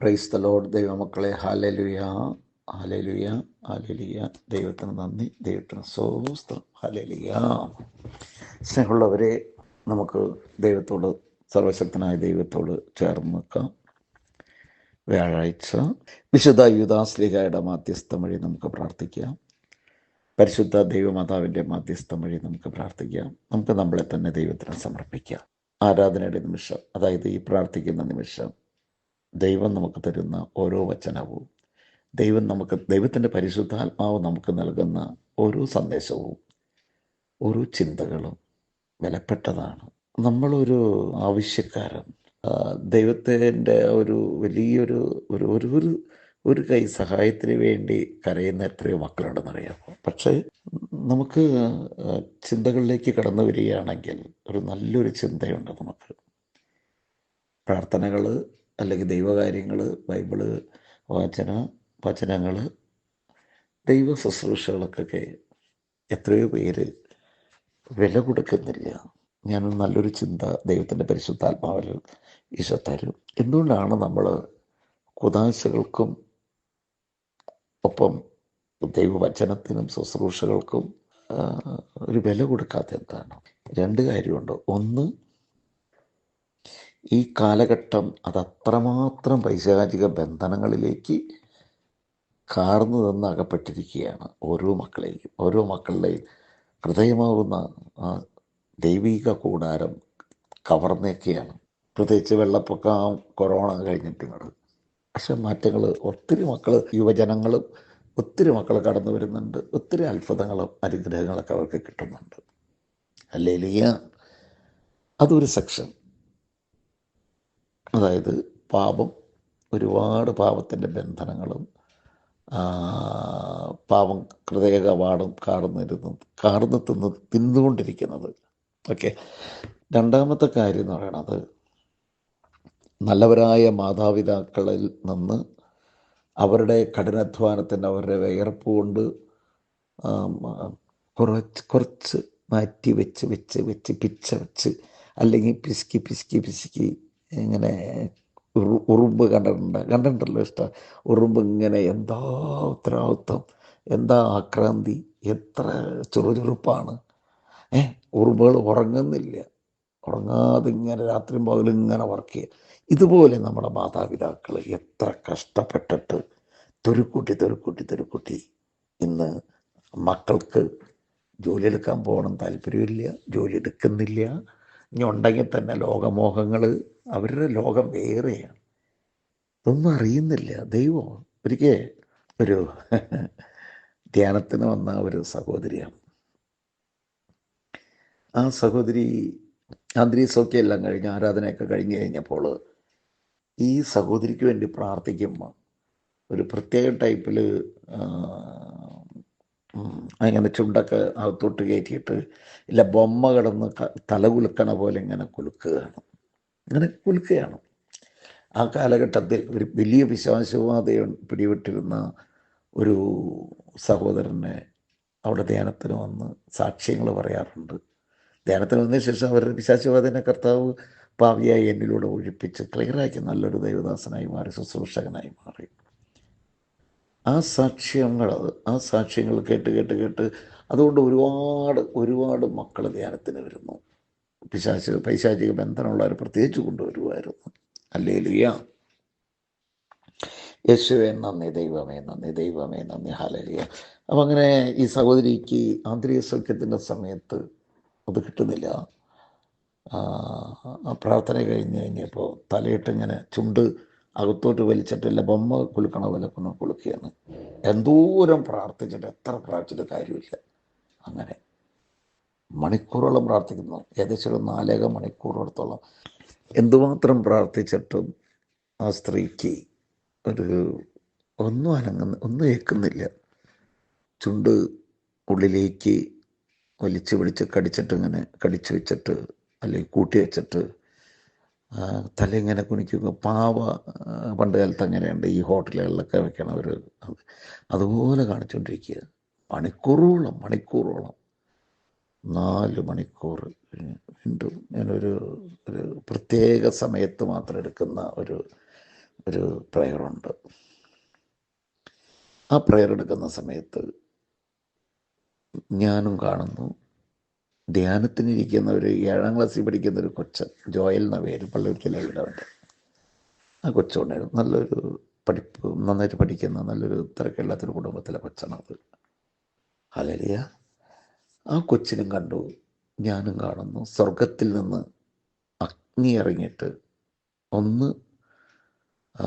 Praise the load ദൈവമക്കളെ. ഹാലലുയ ഹാലലുയ ഹാലലുയ ദൈവത്തിന് നന്ദി ദൈവത്തിന് സ്വസ്ത്രം ഹാലലുയ സ്നേഹമുള്ളവരെ നമുക്ക് ദൈവത്തോട് സർവശക്തനായ ദൈവത്തോട് ചേർന്ന് നിൽക്കാം. വ്യാഴാഴ്ച വിശുദ്ധ യുദാസ്ലിഹയുടെ മാധ്യസ്ഥം വഴി നമുക്ക് പ്രാർത്ഥിക്കാം. പരിശുദ്ധ ദൈവമാതാവിന്റെ മാധ്യസ്ഥം വഴി നമുക്ക് പ്രാർത്ഥിക്കാം. നമുക്ക് നമ്മളെ തന്നെ ദൈവത്തിന് സമർപ്പിക്കാം. ആരാധനയുടെ നിമിഷം അതായത് ഈ പ്രാർത്ഥിക്കുന്ന നിമിഷം ദൈവം നമുക്ക് തരുന്ന ഓരോ വചനവും. ദൈവം നമുക്ക് ദൈവത്തിന്റെ പരിശുദ്ധാത്മാവ് നമുക്ക് നൽകുന്ന ഓരോ സന്ദേശവും ഓരോ ചിന്തകളും വിലപ്പെട്ടതാണ്. നമ്മളൊരു ആവശ്യക്കാരൻ. ദൈവത്തിന്റെ ഒരു വലിയൊരു ഒരു ഒരു ഒരു ഒരു കൈ സഹായത്തിന് വേണ്ടി കരയുന്ന എത്രയോ മക്കളുണ്ടെന്നറിയാമോ പക്ഷേ നമുക്ക് ചിന്തകളിലേക്ക് കടന്നു വരികയാണെങ്കിൽ ഒരു നല്ലൊരു ചിന്തയുണ്ട് നമുക്ക്. പ്രാർത്ഥനകൾ അല്ലെങ്കിൽ ദൈവകാര്യങ്ങൾ ബൈബിൾ വചന വചനങ്ങൾ ദൈവ ശുശ്രൂഷകളൊക്കെ എത്രയോ പേര് വില കൊടുക്കുന്നില്ല. ഞാൻ നല്ലൊരു ചിന്ത ദൈവത്തിന്റെ പരിശുദ്ധാത്മാവിൽ ഈശോ തരും. എന്തുകൊണ്ടാണ് നമ്മൾ കുതാശകൾക്കും ഒപ്പം ദൈവവചനത്തിനും ശുശ്രൂഷകൾക്കും ഒരു വില കൊടുക്കാത്ത എന്താണ്? രണ്ട് കാര്യമുണ്ട്. ഒന്ന് ഈ കാലഘട്ടം അത് അത്രമാത്രം പൈശാചിക ബന്ധനങ്ങളിലേക്ക് കാർന്നു നിന്ന് അകപ്പെട്ടിരിക്കുകയാണ് ഓരോ മക്കളെയും. ഓരോ മക്കളുടെയും ഹൃദയമാകുന്ന ആ ദൈവിക കൂടാരം കവർന്നേക്കെയാണ്. പ്രത്യേകിച്ച് വെള്ളപ്പൊക്കം കൊറോണ കഴിഞ്ഞിട്ടുണ്ട് പക്ഷെ മാറ്റങ്ങൾ ഒത്തിരി മക്കൾ യുവജനങ്ങളും ഒത്തിരി മക്കൾ കടന്നു വരുന്നുണ്ട്. ഒത്തിരി അത്ഭുതങ്ങളും അനുഗ്രഹങ്ങളൊക്കെ അവർക്ക് കിട്ടുന്നുണ്ട്. അല്ലെങ്കിൽ അതൊരു സെക്ഷൻ. അതായത് പാപം ഒരുപാട് പാപത്തിന്റെ ബന്ധനങ്ങളും പാപം ഹൃദയകവാടം ഹൃദയ കവാടം കാർന്നിരുന്നു കാർന്ന് തിന്ന് തിന്നുകൊണ്ടിരിക്കുന്നത്. ഓക്കെ. രണ്ടാമത്തെ കാര്യം എന്ന് പറയണത് നല്ലവരായ മാതാപിതാക്കളിൽ നിന്ന് അവരുടെ കഠിനാധ്വാനത്തിന്റെ അവരുടെ വിയർപ്പ് കൊണ്ട് കുറച്ച് കുറച്ച് മാറ്റി വെച്ച് വെച്ച് വെച്ച് പിച്ച വെച്ച് അല്ലെങ്കിൽ പിശുക്കി പിശുക്കി പിശുക്കി ഇങ്ങനെ ഉറു- ഉറുമ്പ് കണ്ടിട്ടുണ്ട്. കണ്ടിട്ടുണ്ടല്ലോ ഇഷ്ടം. ഉറുമ്പ് ഇങ്ങനെ എന്താ ഉത്തരവാദിത്വം? എന്താ ആക്രാന്തി? എത്ര ചുറുചുറുപ്പാണ് ഏ ഉറുമ്പുകൾ ഉറങ്ങുന്നില്ല. ഉറങ്ങാതെ ഇങ്ങനെ രാത്രി പകലും ഇങ്ങനെ വർക്ക് ചെയ്യുക ഇതുപോലെ നമ്മുടെ മാതാപിതാക്കൾ എത്ര കഷ്ടപ്പെട്ടിട്ട് തൊരുക്കൂട്ടി തൊരുക്കൂട്ടി തൊരുക്കൂട്ടി ഇന്ന് മക്കൾക്ക് ജോലി എടുക്കാൻ പോകണം. താല്പര്യമില്ല. ജോലി എടുക്കുന്നില്ല. ഇനി ഉണ്ടെങ്കിൽ തന്നെ ലോകമോഹങ്ങൾ അവരുടെ ലോകം വേറെയാണ്. ഇതൊന്നും അറിയുന്നില്ല. ദൈവം ഒരിക്കൽ ഒരു ധ്യാനത്തിന് വന്ന ഒരു സഹോദരിയാണ്. ആ സഹോദരി അന്തരീക്ഷമൊക്കെ എല്ലാം കഴിഞ്ഞ് ആരാധനയൊക്കെ കഴിഞ്ഞ് കഴിഞ്ഞപ്പോൾ ഈ സഹോദരിക്ക് വേണ്ടി പ്രാർത്ഥിക്കുമ്പോൾ ഒരു പ്രത്യേക ടൈപ്പിൽ അങ്ങനെ ചുണ്ടൊക്കെ അകത്തോട്ട് കയറ്റിയിട്ട് ഇല്ല ബൊമ്മ കിടന്ന് തല കുലുക്കണ പോലെ ഇങ്ങനെ കുലുക്കുകയാണ്. ഇങ്ങനെ കുലുക്കുകയാണ്. ആ കാലഘട്ടത്തിൽ ഒരു വലിയ വിശ്വാസവാദ പിടിവിട്ടിരുന്ന ഒരു സഹോദരനെ അവിടെ ധ്യാനത്തിന് വന്ന് സാക്ഷ്യങ്ങൾ പറയാറുണ്ട്. ധ്യാനത്തിന് വന്നതിന് ശേഷം അവരുടെ വിശ്വാസവാദിനെ കർത്താവ് പാവിയായി എന്നിലൂടെ ഒഴിപ്പിച്ച് ക്ലിയറാക്കി നല്ലൊരു ദൈവദാസനായി മാറി ശുശ്രൂഷകനായി മാറി. ആ സാക്ഷ്യങ്ങൾ ആ സാക്ഷ്യങ്ങൾ കേട്ട് കേട്ട് കേട്ട് അതുകൊണ്ട് ഒരുപാട് ഒരുപാട് മക്കൾ ധ്യാനത്തിന് വരുന്നു. പിശാചി പൈശാചിക ബന്ധനമുള്ളവർ പ്രത്യേകിച്ച് കൊണ്ടുവരുമായിരുന്നു. അല്ലേ ലിയ യേശുവേ നന്ദി ദൈവമേ നന്ദി ദൈവമേ നന്ദി ഹാലലിയ അപ്പം അങ്ങനെ ഈ സഹോദരിക്ക് ആന്തരിക സൗഖ്യത്തിന്റെ സമയത്ത് അത് കിട്ടുന്നില്ല. പ്രാർത്ഥന കഴിഞ്ഞ് കഴിഞ്ഞപ്പോൾ തലയിട്ട് ഇങ്ങനെ ചുണ്ട് അകത്തോട്ട് വലിച്ചിട്ടില്ല ബൊമ്മ കുലുക്കണ പോലെ കൊണ്ട് കുലുക്കുകയാണ് എന്തോരം പ്രാർത്ഥിച്ചിട്ട് എത്ര പ്രാർത്ഥിച്ചിട്ട് കാര്യമില്ല. അങ്ങനെ മണിക്കൂറോളം പ്രാർത്ഥിക്കുന്നു. ഏകദേശം ഒരു നാലേക മണിക്കൂറോളത്തോളം എന്തുമാത്രം പ്രാർത്ഥിച്ചിട്ടും ആ സ്ത്രീക്ക് ഒരു ഒന്നും അനങ്ങുന്ന ഒന്നും ഏൽക്കുന്നില്ല. ചുണ്ട് ഉള്ളിലേക്ക് വലിച്ചു വിളിച്ച് കടിച്ചിട്ട് ഇങ്ങനെ കടിച്ചു വെച്ചിട്ട് അല്ലെങ്കിൽ കൂട്ടി വെച്ചിട്ട് തല ഇങ്ങനെ കുനിക്കുക പാവ പണ്ട് കാലത്ത് അങ്ങനെയുണ്ട്. ഈ ഹോട്ടലുകളിലൊക്കെ വെക്കണ ഒരു അതുപോലെ കാണിച്ചുകൊണ്ടിരിക്കുക മണിക്കൂറോളം മണിക്കൂറോളം. നാല് മണിക്കൂർ വീണ്ടും ഞാനൊരു ഒരു പ്രത്യേക സമയത്ത് മാത്രം എടുക്കുന്ന ഒരു ഒരു പ്രയറുണ്ട്. ആ പ്രയർ എടുക്കുന്ന സമയത്ത് ഞാനും കാണുന്നു. ധ്യാനത്തിനിരിക്കുന്ന ഒരു ഏഴാം ക്ലാസ്സിൽ പഠിക്കുന്ന ഒരു കൊച്ചൻ ജോയൽ എന്ന പേര് പള്ളിയൊരിക്കലും എഴുതാറുണ്ട് ആ കൊച്ചുണ്ടായിരുന്നു. നല്ലൊരു പഠിപ്പ് നന്നായിട്ട് പഠിക്കുന്ന നല്ലൊരു തിരക്കില്ലാത്തൊരു കുടുംബത്തിലെ കൊച്ചാണത് അലരിയ ആ കൊച്ചിനും കണ്ടു ഞാനും കാണുന്നു. സ്വർഗത്തിൽ നിന്ന് അഗ്നി ഇറങ്ങിയിട്ട് ഒന്ന് ആ,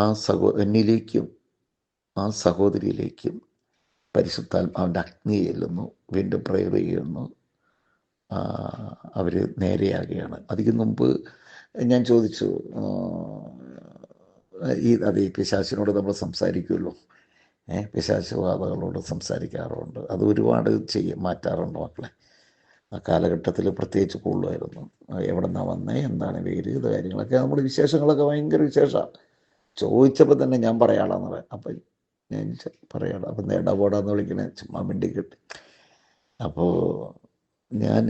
ആ സഹോ എന്നിലേക്കും ആ സഹോദരിയിലേക്കും പരിശുദ്ധാത്മാവിന്റെ അഗ്നി ചെല്ലുന്നു വീണ്ടും പ്രയർ ചെയ്യുന്നു അവർ നേരെയാകുകയാണ്. അതിന് മുമ്പ് ഞാൻ ചോദിച്ചു ഈ അത് ഈ പിശാചിനോട് നമ്മൾ സംസാരിക്കുമല്ലോ ഏഹ് പിശാശുവാദകളോട് സംസാരിക്കാറുണ്ട്. അത് ഒരുപാട് ചെയ്യും മാറ്റാറുണ്ട് മക്കളെ. ആ കാലഘട്ടത്തിൽ പ്രത്യേകിച്ച് കൂടുതലായിരുന്നു. എവിടെ നിന്നാണ് വന്നേ എന്താണ് പേര് ഇത് കാര്യങ്ങളൊക്കെ നമ്മുടെ വിശേഷങ്ങളൊക്കെ ഭയങ്കര വിശേഷമാണ് ചോദിച്ചപ്പോൾ തന്നെ ഞാൻ പറയാളാന്ന് പറയാം. അപ്പം ഞാൻ പറയാളാ. അപ്പം നേടാ പോടാന്ന് വിളിക്കണേ ചുമ്മാ മിണ്ടി കിട്ടി അപ്പോൾ ഞാൻ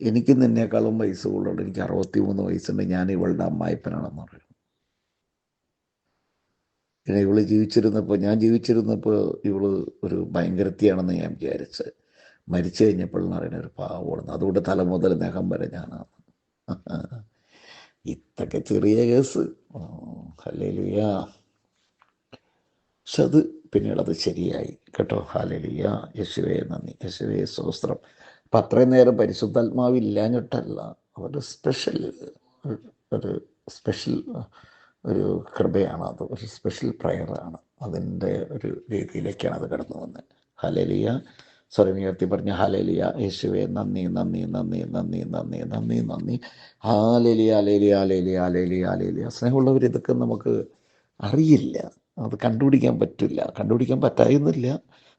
എനിക്ക് നിന്നേക്കാളും വയസ്സ് കൂടുതലുണ്ട്. എനിക്ക് അറുപത്തി മൂന്ന് വയസ്സുണ്ട്. ഞാൻ ഇവളുടെ അമ്മായിപ്പനാണെന്ന് പറയും പിന്നെ ഇവൾ ജീവിച്ചിരുന്നപ്പോൾ ഞാൻ ജീവിച്ചിരുന്നപ്പോൾ ഇവൾ ഒരു ഭയങ്കരത്തിയാണെന്ന് ഞാൻ വിചാരിച്ച് മരിച്ചു കഴിഞ്ഞപ്പോഴെന്ന് പറയുന്ന ഒരു പാവമാണ് അതുകൊണ്ട് തല മുതൽ നഖം വരെ ഞാനാണ്. ഇതൊക്കെ ചെറിയ കേസ്. ഹലേലിയ പക്ഷെ അത് പിന്നീട് അത് ശരിയായി. കേട്ടോ? ഹാലലിയ യശുവേ നന്ദി. യശുവേ സ്വസ്ത്രം അപ്പം അത്രയും നേരം പരിശുദ്ധാത്മാവ് ഇല്ലാഞ്ഞിട്ടല്ല. ഒരു സ്പെഷ്യൽ ഒരു സ്പെഷ്യൽ ഒരു കൃപയാണ് അത്. ഒരു സ്പെഷ്യൽ പ്രയറാണ് അതിന്റെ ഒരു രീതിയിലേക്കാണ് അത് കടന്നു വന്നത് ഹലലിയ സ്വരമുയർത്തി പറഞ്ഞ ഹാലേലിയ യേശുവേ നന്ദി നന്ദി നന്ദി നന്ദി നന്ദി നന്ദി നന്ദി. ഹാലേലിയ അലേലിയ അലേലിയ അലേലിയ അലേലിയ സ്നേഹമുള്ളവർ ഇതൊക്കെ നമുക്ക് അറിയില്ല. അത് കണ്ടുപിടിക്കാൻ പറ്റില്ല. കണ്ടുപിടിക്കാൻ പറ്റായിരുന്നില്ല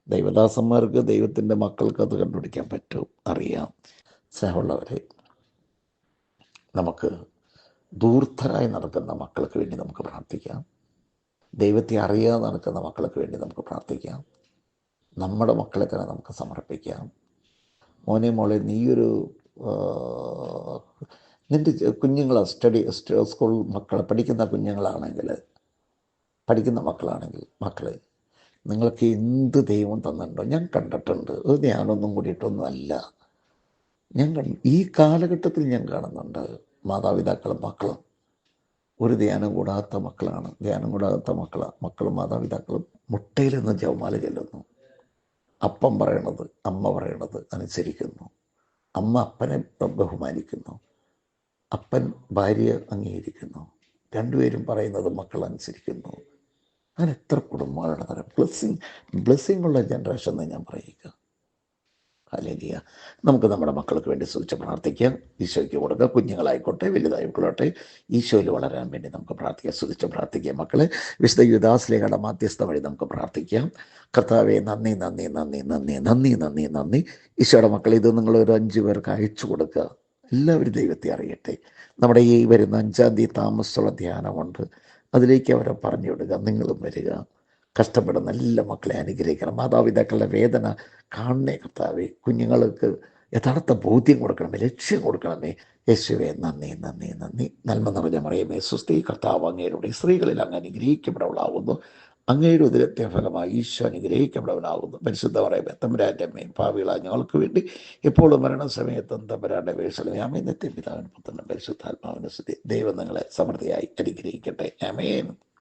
ദൈവദാസന്മാർക്ക് ദൈവത്തിന്റെ മക്കൾക്ക് അത് കണ്ടുപിടിക്കാൻ പറ്റും. അറിയാം. സ്നേഹമുള്ളവരെ നമുക്ക് ദൂർത്തരായി നടക്കുന്ന മക്കൾക്ക് വേണ്ടി നമുക്ക് പ്രാർത്ഥിക്കാം. ദൈവത്തെ അറിയാതെ നടക്കുന്ന മക്കൾക്ക് വേണ്ടി നമുക്ക് പ്രാർത്ഥിക്കാം. നമ്മുടെ മക്കളെ തന്നെ നമുക്ക് സമർപ്പിക്കാം. മോനെ മോളെ നീയൊരു നിന്റെ കുഞ്ഞുങ്ങളെ സ്റ്റഡി സ്കൂൾ മക്കളെ പഠിക്കുന്ന കുഞ്ഞുങ്ങളാണെങ്കിൽ പഠിക്കുന്ന മക്കളാണെങ്കിൽ മക്കളെ നിങ്ങൾക്ക് എന്ത് ദൈവം തന്നിട്ടുണ്ടോ? ഞാൻ കണ്ടിട്ടുണ്ട്. അത് ഞാനൊന്നും കൂടിയിട്ടൊന്നുമല്ല. ഞാൻ ഈ കാലഘട്ടത്തിൽ ഞാൻ കാണുന്നുണ്ട് മാതാപിതാക്കളും മക്കളും. ഒരു ധ്യാനം കൂടാത്ത മക്കളാണ്. ധ്യാനം കൂടാത്ത മക്കളാണ് മക്കളും മാതാപിതാക്കളും മുട്ടയിൽ നിന്ന് ജവമാല ചെല്ലുന്നു. അപ്പം പറയണത് അമ്മ പറയണത് അനുസരിക്കുന്നു. അമ്മ അപ്പനെ ബഹുമാനിക്കുന്നു. അപ്പൻ ഭാര്യയെ അംഗീകരിക്കുന്നു. രണ്ടുപേരും പറയുന്നത് മക്കൾ അനുസരിക്കുന്നു. അങ്ങനെ എത്ര കുടുംബങ്ങളുടെ തരം ബ്ലെസ്സിങ് ബ്ലെസ്സിങ് ഉള്ള ജനറേഷൻ എന്ന് ഞാൻ പറയുക. അല്ലെങ്കിൽ നമുക്ക് നമ്മുടെ മക്കൾക്ക് വേണ്ടി സൂചിച്ച് പ്രാർത്ഥിക്കാം ഈശോയ്ക്ക് കൊടുക്കുക. കുഞ്ഞുങ്ങളായിക്കോട്ടെ വലുതായിക്കൊള്ളട്ടെ. ഈശോയിൽ വളരാൻ വേണ്ടി നമുക്ക് പ്രാർത്ഥിക്കാം. സൂചിച്ച് പ്രാർത്ഥിക്കാം മക്കളെ. വിശുദ്ധ യുദാസ്ലേഖയുടെ മാധ്യസ്ഥ വഴി നമുക്ക് പ്രാർത്ഥിക്കാം. കർത്താവെ നന്ദി നന്ദി നന്ദി നന്ദി നന്ദി നന്ദി നന്ദി. ഈശോയുടെ മക്കളെ ഇത് നിങ്ങൾ ഒരു അഞ്ച് പേർക്ക് അയച്ചു കൊടുക്കുക. എല്ലാവരും ദൈവത്തെ അറിയട്ടെ. നമ്മുടെ ഈ വരുന്ന അഞ്ചാം തീയതി താമസമുള്ള ധ്യാനമുണ്ട്. അതിലേക്ക് അവരെ പറഞ്ഞു വിടുക. നിങ്ങളും വരിക. കഷ്ടപ്പെടുന്ന എല്ലാ മക്കളെ അനുഗ്രഹിക്കണം. മാതാപിതാക്കളുടെ വേദന കാണണേ കർത്താവെ. കുഞ്ഞുങ്ങൾക്ക് യഥാർത്ഥ ബോധ്യം കൊടുക്കണമേ ലക്ഷ്യം കൊടുക്കണമേ. യേശുവെ നന്ദി നന്ദി നന്ദി. നന്മ നിറഞ്ഞ മറിയമേ സുസ്ഥി കർത്താവ് അങ്ങേരുടെ സ്ത്രീകളിൽ അങ്ങ് അനുഗ്രഹിക്കപ്പെടവളാവുന്നു. അങ്ങയുടെ ഉദരത്തെ ഫലമായി ഈശോ അനുഗ്രഹിക്കപ്പെടവനാകുന്നു പരിശുദ്ധ പറയുമ്പോൾ തമ്പരാന്റെ അമ്മയും ഭാവികള ഞങ്ങൾക്ക് വേണ്ടി എപ്പോഴും മരണസമയത്തും തമ്പരാന്റെ വേഷലും അമ്മയും നിത്യം പിതാവിന് പുത്രനും പരിശുദ്ധാത്മാവിന് ദൈവം നിങ്ങളെ സമൃദ്ധിയായി അനുഗ്രഹിക്കട്ടെ. അമേൻ